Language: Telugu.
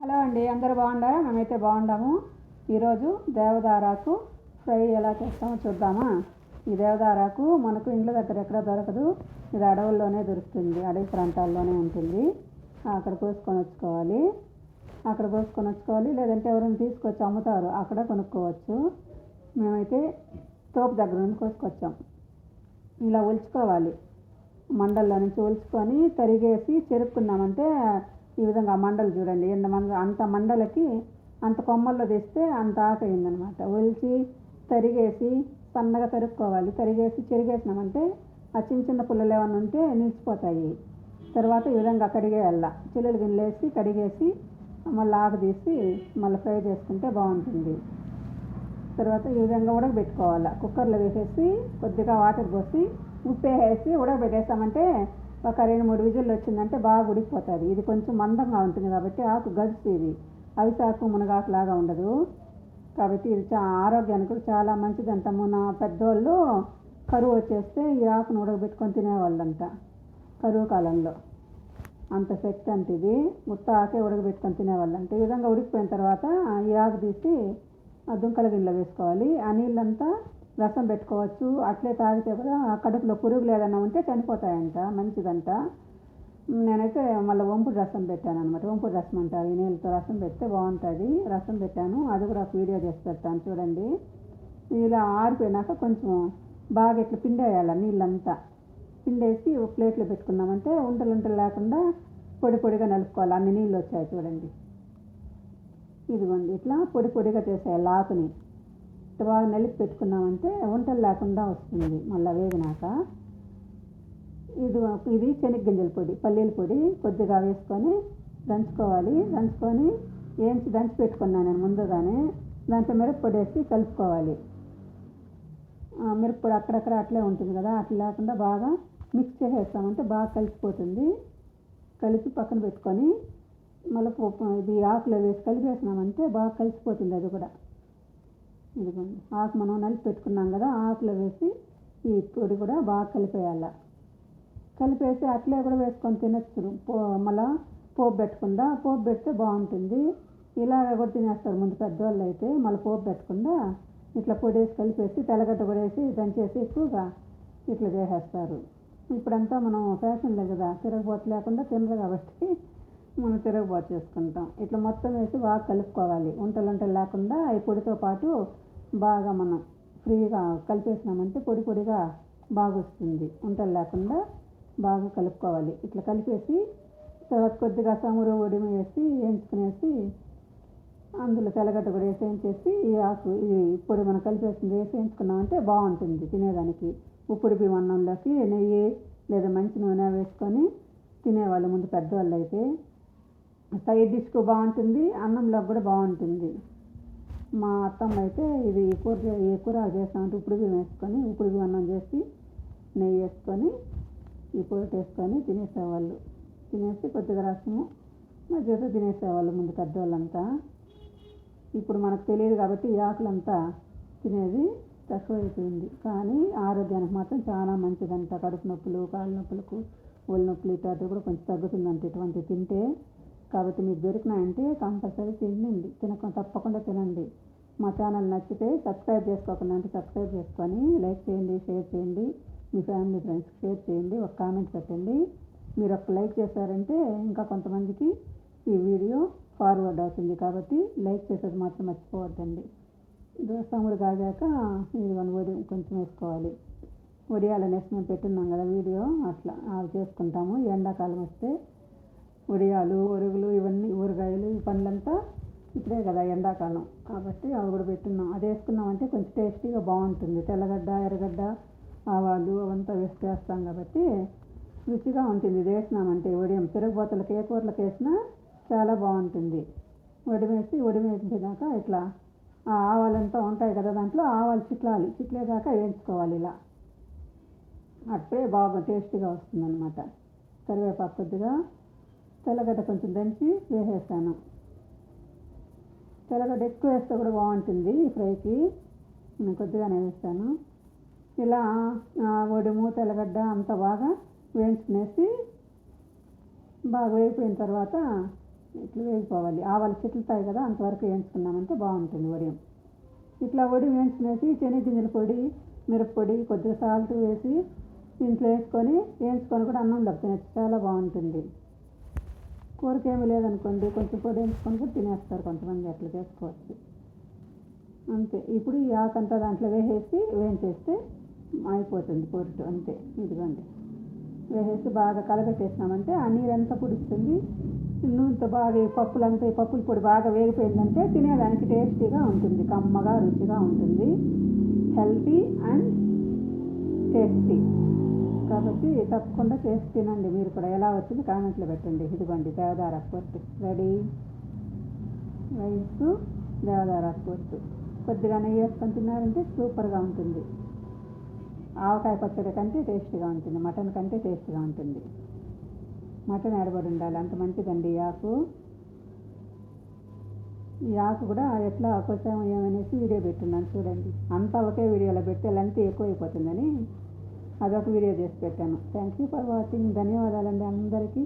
హలో అండి అందరూ బాగుండారా మేమైతే బాగుండాము ఈరోజు దేవదారాకు ఫ్రై ఎలా చేస్తామో చూద్దామా? ఈ దేవదారాకు మనకు ఇండ్ల దగ్గర ఎక్కడ దొరకదు. ఇది అడవుల్లోనే దొరుకుతుంది అడవి ప్రాంతాల్లోనే ఉంటుంది. అక్కడ కోసుకొని వచ్చుకోవాలి. అక్కడ కోసుకొని వచ్చుకోవాలి లేదంటే ఎవరైనా తీసుకొచ్చి అమ్ముతారు. అక్కడ కొనుక్కోవచ్చు. మేమైతే తోపు దగ్గర నుండి కోసుకొచ్చాం. ఇలా ఒలుచుకోవాలి. మండల్లో నుంచి ఒలుచుకొని తరిగేసి చెరుక్కున్నామంటే ఈ విధంగా ఆ మండలు చూడండి. ఎంత మంద అంత మండలకి అంత కొమ్మల్లో తెస్తే అంత ఆకయిందనమాట ఒలిచి తరిగేసి సన్నగా తరుక్కోవాలి. తరిగేసి చెరిగేసినామంటే ఆ చిన్న చిన్న పుల్లలు ఏమైనా ఉంటే నిలిచిపోతాయి. తర్వాత ఈ విధంగా కడిగేయాల చిల్లులు గిన్నెలేసి కడిగేసి మళ్ళీ ఆకు తీసి మళ్ళీ ఫ్రై చేసుకుంటే బాగుంటుంది. తర్వాత ఈ విధంగా ఉడకబెట్టుకోవాలి. కుక్కర్లో వేసేసి కొద్దిగా వాటర్ పోసి ఉప్పు వేసి ఉడకబెట్టేసామంటే ఒక రెండు మూడు విజులు వచ్చిందంటే బాగా ఉడికిపోతుంది. ఇది కొంచెం మందంగా ఉంటుంది కాబట్టి ఆకు గడుసు ఇది. అవిసాకు మునగాకు లాగా ఉండదు. కాబట్టి ఇది చా ఆరోగ్యానికి కూడా చాలా మంచిదంట మొన్న పెద్దోళ్ళు కరువు వచ్చేస్తే ఈ ఆకును ఉడకబెట్టుకొని తినేవాళ్ళంట కరువు కాలంలో. అంత శక్తి అంటే ఇది. ఉత్త ఆకే ఉడకబెట్టుకొని తినేవాళ్ళంట. ఈ విధంగా ఉడికిపోయిన తర్వాత ఈ ఆకు తీసి ఆ దుంకల గిన్నెలో వేసుకోవాలి. ఆ నీళ్ళంతా రసం పెట్టుకోవచ్చు. అట్లే తాగితే కూడా ఆ కడుపులో పురుగులు ఏదైనా ఉంటే చనిపోతాయంట మంచిదంట. నేనైతే మళ్ళీ వంపుడు రసం పెట్టాను అనమాట వంపుడు రసం అంటారు. ఈ నీళ్ళతో రసం పెడితే బాగుంటుంది. రసం పెట్టాను. అది కూడా ఒక వీడియో చేసి పెడతాను. చూడండి. ఇలా ఆరిపోయినాక కొంచెం బాగా ఇట్లా పిండేయాలి నీళ్ళంతా. పిండేసి ఒక ప్లేట్లో పెట్టుకున్నామంటే ఉంటలు ఉంటలు లేకుండా పొడి పొడిగా నలుపుకోవాలి. అన్ని నీళ్ళు వచ్చాయి చూడండి. ఇదిగోండి. ఇట్లా పొడి పొడిగా చేసేయాలి ఆకుని. ఇట్లా బాగా నలిపి పెట్టుకున్నామంటే వంటలు లేకుండా వస్తుంది మళ్ళీ వేగినాక. ఇది ఇది శనగగింజల పొడి పల్లీల పొడి కొద్దిగా వేసుకొని దంచుకోవాలి. దంచుకొని ఏంచి దంచి పెట్టుకున్నాను నేను ముందుగానే. దాంట్లో మిరప్పొడి వేసి కలుపుకోవాలి. మిరప్పొడి అక్కడక్కడ అట్లే ఉంటుంది కదా అట్లా లేకుండా బాగా మిక్స్ చేసేస్తామంటే బాగా కలిసిపోతుంది. కలిపి పక్కన పెట్టుకొని మళ్ళీ ఇది ఆకులో వేసి కలిపేసినామంటే బాగా కలిసిపోతుంది అది కూడా. ఇదిగోండి ఆకు మనం నలిపి పెట్టుకున్నాం కదా ఆకులో వేసి ఈ పొడి కూడా బాగా కలిపేయాల. కలిపేసి అట్లే కూడా వేసుకొని తినచ్చు. పో మళ్ళా పోపు పెట్టకుండా పోపు పెడితే బాగుంటుంది. ఇలాగ కూడా తినేస్తారు ముందు పెద్దవాళ్ళు అయితే. మళ్ళీ పోపు పెట్టకుండా ఇట్లా పొడి వేసి కలిపేసి తెల్లగడ్డ కూడా వేసి దంచేసి ఎక్కువగా ఇట్లా చేసేస్తారు. ఇప్పుడంతా మనం ఫ్యాషన్లే కదా తిరగబోత లేకుండా తినరు కాబట్టి మనం తిరగబోత చేసుకుంటాం. ఇట్లా మొత్తం వేసి బాగా కలుపుకోవాలి. ఉంటలు ఉంటలు లేకుండా ఈ పొడితో పాటు బాగా మనం ఫ్రీగా కలిపేసినామంటే పొడి పొడిగా బాగా వస్తుంది ఉంటలు లేకుండా బాగా కలుపుకోవాలి. ఇట్లా కలిపేసి తర్వాత కొద్దిగా సమూర ఒడిమి వేసి వేయించుకునేసి అందులో తెల్లగడ్డ కూడా వేసి వేయించేసి ఈ ఆకు ఈ పొడి మనం కలిపేసింది వేసి వేయించుకున్నామంటే బాగుంటుంది తినేదానికి. ఉప్పుడు బియ్యం అన్నంలోకి నెయ్యి లేదా మంచి నూనె వేసుకొని తినేవాళ్ళు ముందు పెద్దవాళ్ళు అయితే. సైడ్ డిష్కు బాగుంటుంది అన్నంలో కూడా బాగుంటుంది. మా అత్తమ్మ అయితే ఇది కూర ఈ కూర చేస్తామంటే ఇప్పుడు బియ్యం వేసుకొని ఇప్పుడు బియ్యం అన్నం చేసి నెయ్యి వేసుకొని ఈ కూర వేసుకొని తినేసేవాళ్ళు. తినేసి కొద్దిగా రసము మధ్యలో తినేసేవాళ్ళు ముందు పెద్దవాళ్ళంతా ఇప్పుడు మనకు తెలియదు కాబట్టి ఈ ఆకులంతా తినేది తక్కువైపోయింది. కానీ ఆరోగ్యానికి మాత్రం చాలా మంచిదంట. కడుపు నొప్పులు కాళ్ళ నొప్పులకు ఒళ్ళు నొప్పులు ఇట్లాంటివి కూడా కొంచెం తగ్గుతుందంట. ఇటువంటివి తింటే కాబట్టి మీకు దొరికినాయంటే కంపల్సరీ తినండి. తినక తప్పకుండా తినండి. మా ఛానల్ నచ్చితే సబ్స్క్రైబ్ చేసుకోకుండా అంటే సబ్స్క్రైబ్ చేసుకొని లైక్ చేయండి షేర్ చేయండి. మీ ఫ్యామిలీ ఫ్రెండ్స్కి షేర్ చేయండి ఒక కామెంట్ పెట్టండి. మీరు ఒక లైక్ చేశారంటే ఇంకా కొంతమందికి ఈ వీడియో ఫార్వర్డ్ అవుతుంది కాబట్టి లైక్ చేసేది మాత్రం మర్చిపోవద్దండి. దోసముడు కాగాక ఇది వడి కొంచెం వేసుకోవాలి. వడియాలు అనేసి మేము పెట్టున్నాం కదా వీడియో అట్లా అవి చేసుకుంటాము. ఎండాకాలం వస్తే వడియాలు ఒరుగులు ఇవన్నీ ఊరగాయలు ఈ పండ్లంతా ఇప్పుడే కదా ఎండాకాలం. కాబట్టి అవి కూడా పెట్టున్నాం. అది వేసుకున్నామంటే కొంచెం టేస్టీగా బాగుంటుంది. తెల్లగడ్డ ఎర్రగడ్డ ఆవాలు అవంతా వేసి చేస్తాం కాబట్టి రుచిగా ఉంటుంది. ఇది వేసినామంటే ఉడియం తిరగబోతలకి ఏ కూరలకు వేసినా చాలా బాగుంటుంది. ఉడిమేసి ఉడిమేసినాక ఇట్లా ఆ ఆవాలంతా ఉంటాయి కదా దాంట్లో ఆవాలు చిట్లాలి. చిట్లేదాకా వేయించుకోవాలి ఇలా. అప్పుడే బాగా టేస్టీగా వస్తుందన్నమాట. కరివేపాకు కొద్దిగా తెల్లగడ్డ కొంచెం దంచి వేసేస్తాను తెల్లగడ్డ ఎక్కువ వేస్తే కూడా బాగుంటుంది ఈ ఫ్రైకి. నేను కొద్దిగానే వేస్తాను ఇలా ఒడిము తెల్లగడ్డ అంతా బాగా వేయించుకునేసి బాగా వేగిపోయిన తర్వాత ఇట్లా వేగిపోవాలి. ఆవాలు చిట్లుతాయి కదా అంతవరకు వేయించుకున్నామంటే బాగుంటుంది వడియం ఇట్లా వడి వేయించుకునేసి శనగగింజల పొడి మిరప్పొడి కొద్దిగా సాల్ట్ వేసి దీంట్లో వేసుకొని వేయించుకొని కూడా అన్నంలో తినచ్చు చాలా బాగుంటుంది. కూరకి ఏమీ లేదనుకోండి కొంచెం పొడి కూడా తినేస్తారు కొంతమంది అట్లా చేసుకోవచ్చు. అంతే. ఇప్పుడు ఈ ఆకంతా దాంట్లో వేసేసి వేయించేస్తే అయిపోతుంది పొరుటు అంతే. ఇదిగోండి. వేసేసి బాగా కలబెట్టేసినామంటే ఆ నీరంతా పుడుస్తుంది. నూనెతో బాగా ఈ పప్పులంతా ఈ పప్పుల పొడి బాగా వేగిపోయిందంటే తినేదానికి టేస్టీగా ఉంటుంది కమ్మగా రుచిగా ఉంటుంది. Healthy and tasty. కాబట్టి తప్పకుండా చేసి తినండి. మీరు కూడా ఎలా వచ్చింది కామెంట్లో పెట్టండి. ఇదిగోండి దేవదార పొట్టు రెడీ రైస్ దేవదార పొట్టు కొద్దిగా నెయ్యి వేసుకొని తిన్నారంటే సూపర్గా ఉంటుంది. ఆవకాయ పచ్చడి కంటే టేస్ట్గా ఉంటుంది. మటన్ కంటే టేస్ట్గా ఉంటుంది. మటన్ ఎడబడి ఉండాలి. అంత మంచిదండి ఆకు. ఈ ఆకు కూడా ఎట్లా కొంచెం ఏమనేసి వీడియో పెట్టున్నాను. చూడండి. అంతా ఒకే వీడియోలో పెడితే లెంత్ ఎక్కువ అయిపోతుందని అదొక వీడియో చేసి పెట్టాను. థ్యాంక్ యూ ఫర్ వాచింగ్ ధన్యవాదాలండి అందరికీ.